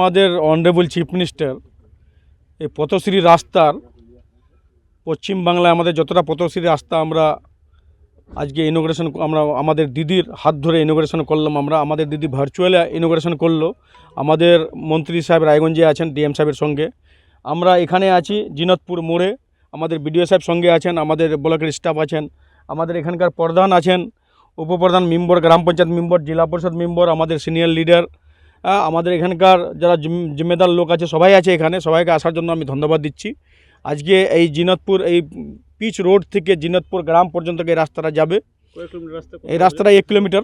আমাদের honourable chief minister এই পথশ্রী রাস্তার পশ্চিম বাংলায় আমাদের যতটা পথশ্রী রাস্তা আমরা আজকে ইনোগ্রেশন আমরা আমাদের দিদির হাত ধরে ইনোগ্রেশন করলাম, আমরা আমাদের দিদি ভার্চুয়ালি ইনোগ্রেশন করল। আমাদের মন্ত্রী সাহেব রায়গঞ্জে আছেন ডিএম সাহেবের সঙ্গে। আমরা এখানে আছি, জিনতপুর মোড়ে। আমাদের বিডিও সাহেব সঙ্গে আছেন, আমাদের ব্লকের স্টাফ আছেন। আমাদের এখানকার প্রধান আছেন, উপপ্রধান মেম্বর, গ্রাম পঞ্চায়েত মেম্বর, জেলা পরিষদ মেম্বর, আমাদের সিনিয়র লিডার আমাদের এখানকার যারা জিম- জিম্মেদার লোক আছে সবাই আছে এখানে। সবাইকে আসার জন্য আমি ধন্যবাদ দিচ্ছি। আজকে এই জিনতপুর এই পিচ রোড থেকে জিনতপুর গ্রাম পর্যন্ত এই রাস্তাটা যাবে। এই রাস্তাটা এক কিলোমিটার।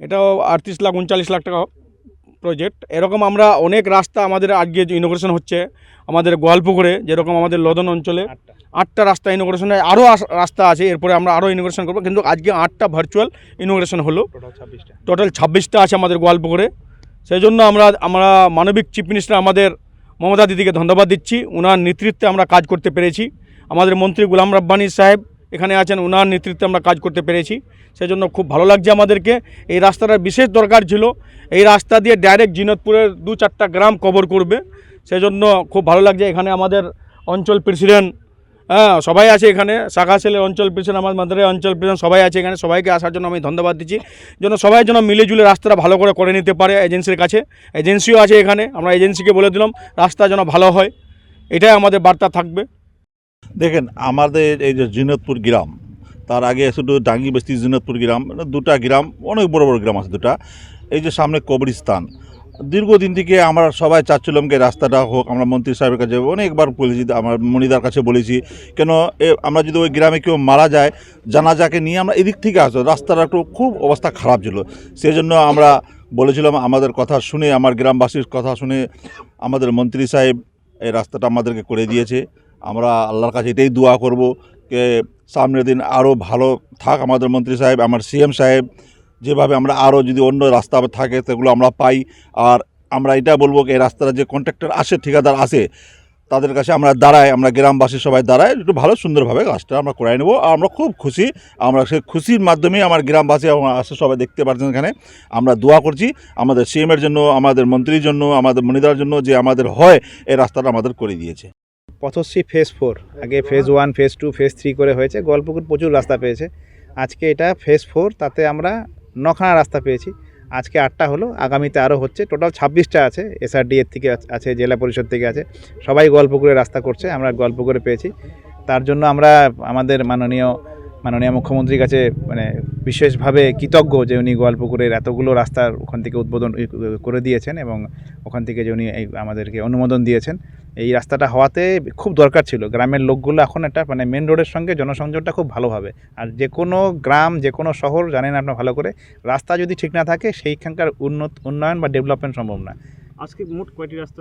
এটাও আটত্রিশ লাখ উনচাল্লিশ লাখ টাকা প্রজেক্ট এরকম আমরা অনেক রাস্তা আমাদের আজকে ইনোগ্রেশন হচ্ছে আমাদের গোয়ালপুকুরে যেরকম আমাদের লদন অঞ্চলে। আটটা রাস্তা ইনোগ্রেশন আরও রাস্তা আছে এরপরে আমরা আরও ইনোগ্রেশন করব। কিন্তু আজকে আটটা ভার্চুয়াল ইনোগ্রেশন হলো। টোটাল ছাব্বিশটা। আছে আমাদের গোয়ালপুকুরে। সেই জন্য আমরা আমরা মানবিক চিফ মিনিস্টার আমাদের মমতা দিদিকে ধন্যবাদ দিচ্ছি। ওনার নেতৃত্বে আমরা কাজ করতে পেরেছি। আমাদের মন্ত্রী গুলাম রাব্বানি সাহেব এখানে আছেন ওনার নেতৃত্বে আমরা কাজ করতে পেরেছি। সেই জন্য খুব ভালো লাগছে আমাদেরকে। এই রাস্তাটার বিশেষ দরকার ছিল এই রাস্তা দিয়ে ডাইরেক্ট জিনতপুরের দু চারটা গ্রাম কভার করবে। সেই জন্য খুব ভালো লাগছে। এখানে আমাদের অঞ্চল প্রেসিডেন্ট হ্যাঁ সবাই আছে এখানে। শাখা সেলের অঞ্চল প্রেসিডেন্ট আমার মাদারের অঞ্চল প্রেসিডেন্ট সবাই আছে এখানে। সবাইকে আসার জন্য আমি ধন্যবাদ দিচ্ছি। যেন সবাই যেন মিলেজুলে রাস্তাটা ভালো করে করে নিতে পারে এজেন্সির কাছে। এজেন্সিও আছে এখানে, আমরা এজেন্সিকে বলে দিলাম, রাস্তা যেন ভালো হয়। এটাই আমাদের বার্তা থাকবে। দেখেন, আমাদের এই যে জিনতপুর গ্রাম, তার আগে শুধু ডাঙ্গি বস্তি জিনতপুর গ্রাম, দুটা গ্রাম, অনেক বড় বড় গ্রাম আছে দুটা। এই যে সামনে কবরস্থান দীর্ঘদিন থেকে আমরা সবাই চাচ্ছিলাম যে রাস্তাটা হোক, আমরা মন্ত্রী সাহেবের কাছে অনেকবার বলেছি আমার মনিদার কাছে বলেছি, কেন আমরা যদি ওই গ্রামে কেউ মারা যায়, জানাজাকে নিয়ে আমরা এদিক থেকে আসব। রাস্তাটা একটু খুব অবস্থা খারাপ ছিল। সেই জন্য আমরা বলেছিলাম, আমাদের কথা শুনে, আমার গ্রামবাসীর কথা শুনে আমাদের মন্ত্রী সাহেব এই রাস্তাটা আমাদেরকে করে দিয়েছে। আমরা আল্লাহর কাছে এটাই দোয়া করব যে সামনের দিন আরও ভালো থাক আমাদের মন্ত্রী সাহেব, আমার সিএম সাহেব। যেভাবে আমরা আরও যদি অন্য রাস্তা থাকে সেগুলো আমরা পাই। আর আমরা এটা বলব এই রাস্তাটা যে কন্ট্রাক্টর আসে, ঠিকাদার আসে, তাদের কাছে আমরা দাঁড়াই, আমরা গ্রামবাসী সবাই দাঁড়াই, একটু ভালো সুন্দরভাবে কাজটা আমরা করাই নেব। আর আমরা খুব খুশি, আমরা সেই খুশির মাধ্যমে আমার গ্রামবাসী আসে সবাই দেখতে পাচ্ছেন এখানে, আমরা দোয়া করছি। আমাদের সিএমের জন্য, আমাদের মন্ত্রীর জন্য, আমাদের মনিদার জন্য যে আমাদের হয়, এই রাস্তাটা আমাদের করে দিয়েছে। পথশ্রী ফেজ ফোর আগে phase one phase two phase three করে হয়েছে। গল্পকুট প্রচুর রাস্তা পেয়েছে। আজকে এটা ফেজ ফোর তাতে আমরা নখানা রাস্তা পেয়েছি। আজকে আটটা হলো, আগামীতে আরও হচ্ছে। টোটাল ছাব্বিশটা আছে এসআরডি এর থেকে আছে, জেলা পরিষদ থেকে আছে। সবাই গল্প করে রাস্তা করছে, আমরা গল্প করে পেয়েছি। তার জন্য আমরা আমাদের মাননীয় মাননীয় মুখ্যমন্ত্রীর কাছে মানে বিশেষভাবে কৃতজ্ঞ যে উনি গোয়ালপুকুরের এতগুলো রাস্তার ওখান থেকে উদ্বোধন করে দিয়েছেন এবং ওখান থেকে যে উনি আমাদেরকে অনুমোদন দিয়েছেন। এই রাস্তাটা হওয়াতে খুব দরকার ছিল। গ্রামের লোকগুলো এখন একটা মানে মেন রোডের সঙ্গে জনসংযোগটা খুব ভালোভাবে। আর যে কোনো গ্রাম, যে কোনো শহর, জানেন আপনার ভালো করে, রাস্তা যদি ঠিক না থাকে, সেইখানকার উন্নত, উন্নয়ন বা ডেভেলপমেন্ট সম্ভব না। আজকে মোট কয়টি রাস্তা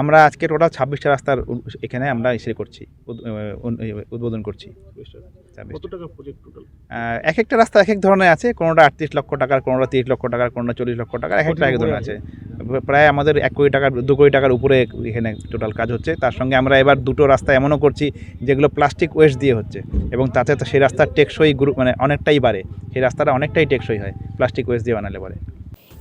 আমরা আজকে টোটাল ছাব্বিশটা রাস্তার এখানে আমরা ইসে করছি উদ্বোধন করছি। 26 কত টাকা প্রজেক্ট টোটাল এক একটা রাস্তা এক এক ধরনের আছে কোনোটা আটত্রিশ লক্ষ টাকার কোনোটা তিরিশ লক্ষ টাকার কোনোটা চল্লিশ লক্ষ টাকার এক একটা এক ধরনের আছে। প্রায় আমাদের এক কোটি টাকার দু কোটি টাকার উপরে এখানে টোটাল কাজ হচ্ছে। তার সঙ্গে আমরা এবার দুটো রাস্তা এমনও করছি যেগুলো প্লাস্টিক ওয়েস্ট দিয়ে হচ্ছে। এবং তাতে তো সেই রাস্তার টেকসই গ্রুপ মানে অনেকটাই বাড়ে। সেই রাস্তাটা অনেকটাই টেকসই হয় প্লাস্টিক ওয়েস্ট দিয়ে বানালে পরে।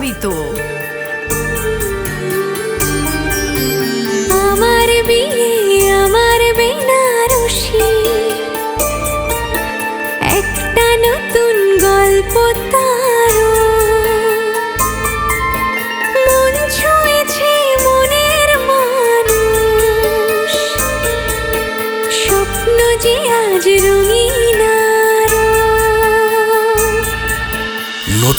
পড়ে যাবি তো আমার বিয়ে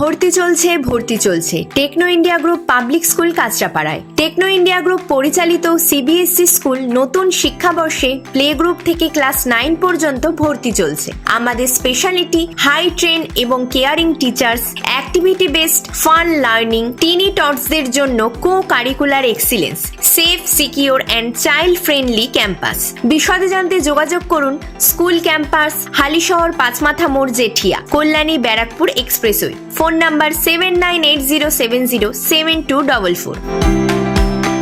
ভর্তি চলছে ভর্তি চলছে। Techno India group public school কাঁচরাপাড়ায়। Techno India group পরিচালিত সিবিএসই স্কুল নতুন শিক্ষাবর্ষে প্লে গ্রুপ থেকে ক্লাস নাইন পর্যন্ত ভর্তি চলছে। আমাদের স্পেশালিটি, হাই ট্রেন এবং caring teachers activity based fun learning, tiny টটসদের জন্য co curricular excellence, safe, secure and child friendly campus. বিশদে জানতে যোগাযোগ করুন স্কুল ক্যাম্পাস, হালিশহর, পাঁচমাথা মোড়, Jethia, Kalyani, Barrackpore expressway. Phone number seven nine eight zero seven zero seven two double four